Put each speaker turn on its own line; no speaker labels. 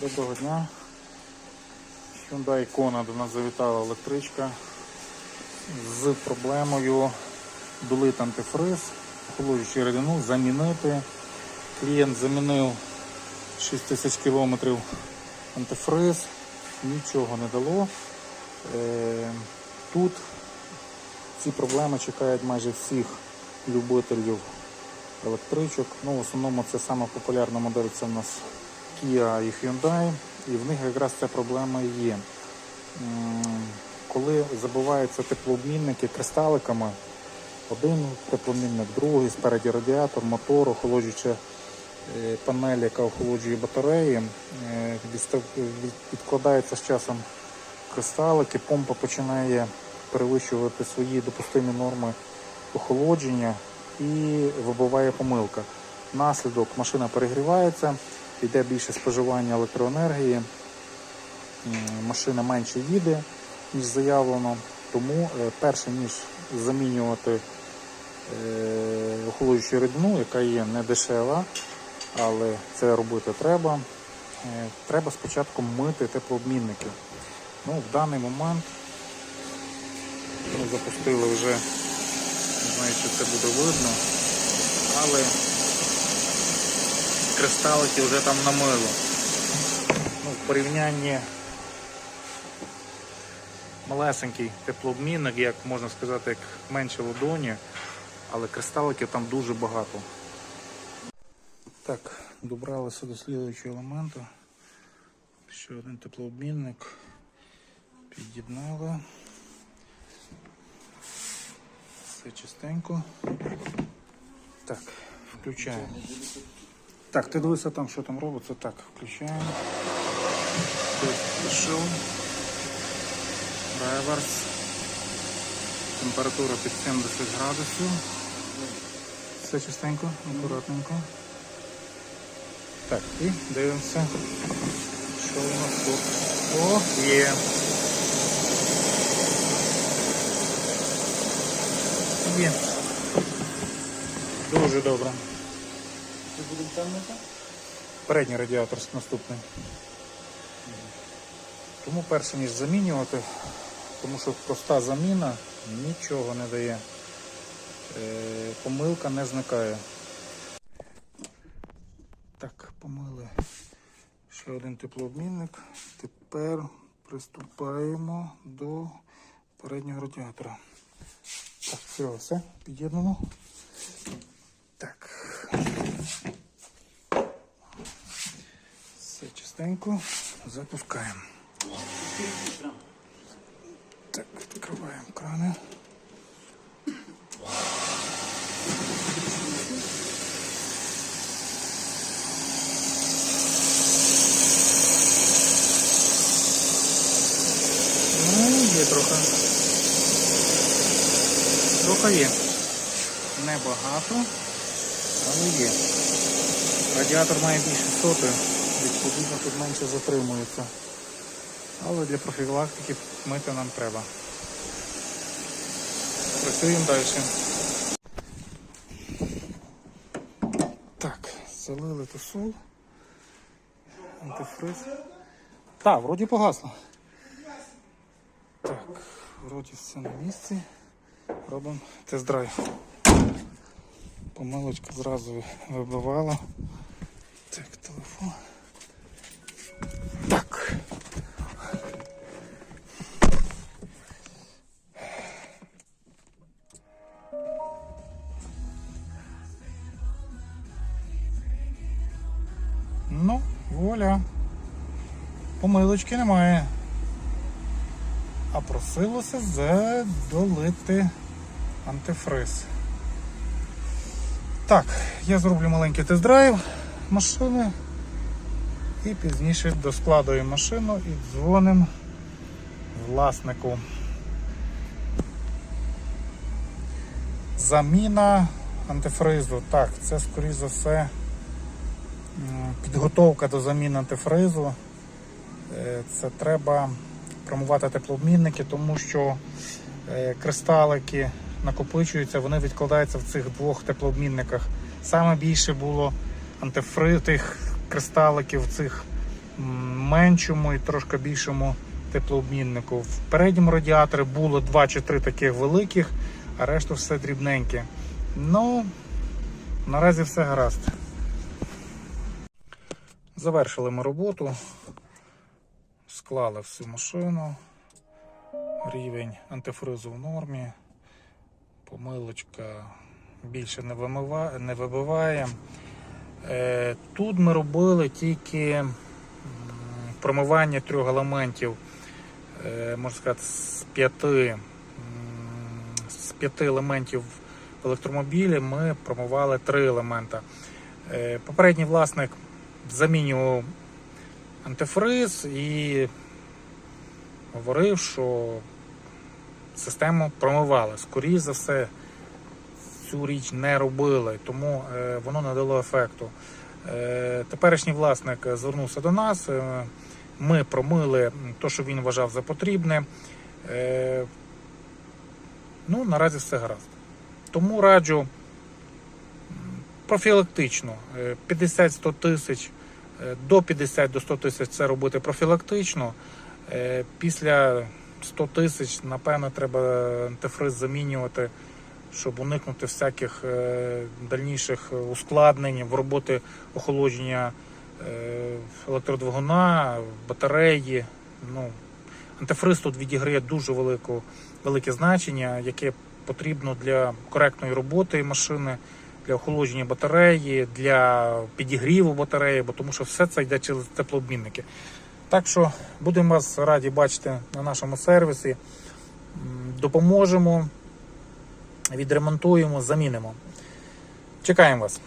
Доброго дня. Hyundai Kona до нас завітала електричка з проблемою долити антифриз, охолоджуючи рідину, замінити. Клієнт замінив 6 тисяч кілометрів антифриз, нічого не дало. Е, Тут ці проблеми чекають майже всіх любителів електричок. Ну, в основному це сама популярна модель це у нас Kia і Hyundai, і в них якраз ця проблема є. Коли забиваються теплообмінники кристаликами, один теплообмінник, другий, спереді радіатор, мотор, охолоджуюча е, панель, яка охолоджує батареї, е, відкладається з часом кристалики, помпа починає перевищувати свої допустимі норми охолодження і вибиває помилка. Наслідок машина перегрівається, йде більше споживання електроенергії, машина менше їде, ніж заявлено. Тому е, перше ніж замінювати е, охолоджуючу рідину, яка є не дешева, але це робити треба. е, Треба спочатку мити теплообмінники. Ну, в даний момент ми запустили вже, не знаю, чи це буде видно, але кристалики вже там намило. Ну, в порівнянні малесенький теплообмінник, як можна сказати, як менше ладоні, але кристаликів там дуже багато. Так, добралися до слідуючого елементу. Ще один теплообмінник. Під'єднали. Все чистенько. Так, включаємо. Так, ти дивися там, що там робиться. Так, включаємо. Пішов. Реверс. Температура під 70 градусів. Все чистенько, акуратненько. Так, і дивимося, що у нас тут. О, є. Є. Дуже добре.
Це буде темника?
Передній радіатор наступний. Тому перше ніж замінювати, тому що проста заміна нічого не дає. Е, помилка не зникає. Так, помили ще один теплообмінник. Тепер приступаємо до переднього радіатора. Так, все, все, під'єднано. Так. Все чистенько. Запускаємо. Так, відкриваємо крани. Ну, є трохи. Трохи є. Небагато, але є. Радіатор має більше соти, відповідно тут менше затримується. Але для профілактики мити нам треба. Працюємо далі. Так, залили тусол. Антифриз. Так, вроді погасло. Так, вроді все на місці. Робимо тест-драйв. Помилочка зразу вибивала. Так, телефон. Так. Ну, воля. Помилочки немає. А просилося задолити антифриз. Так, я зроблю маленький тест-драйв машини і пізніше доскладуємо машину і дзвонимо власнику. Заміна антифризу. Так, це скоріш за все підготовка до заміни антифризу. Е, Це треба промувати теплообмінники, тому що е, кристалики накопичуються, вони відкладаються в цих двох теплообмінниках. Саме більше було антифри тих кристаликів в цих меншому і трошки більшому теплообміннику. В передньому радіаторі було 2 чи 3 таких великих, а решта все дрібненьке. Ну, наразі все гаразд. Завершили ми роботу, склали всю машину, рівень антифризу в нормі, помилочка більше не, вимива, не вибиває. Е, Тут ми робили тільки промивання трьох елементів, е, можна сказати, з п'яти, з п'яти елементів в електромобілі ми промивали три елемента. Е, Попередній власник замінював антифриз і говорив, що систему промивали. Скоріше за все, цю річ не робили, тому е, воно не дало ефекту. Е, Теперішній власник звернувся до нас. е, Ми промили те, що він вважав за потрібне. Ну, наразі все гаразд. Тому раджу профілактично е, 50-100 тисяч до 50 до 100 тисяч це робити профілактично. Після 100 тисяч, напевно, треба антифриз замінювати, щоб уникнути всяких е, дальніших ускладнень в роботі охолодження е, електродвигуна, батареї. Ну, антифриз тут відіграє дуже велику, велике значення, яке потрібно для коректної роботи машини, для охолодження батареї, для підігріву батареї, бо тому що все це йде через теплообмінники. Так що будемо вас раді бачити на нашому сервісі. Допоможемо, відремонтуємо, замінимо. Чекаємо вас.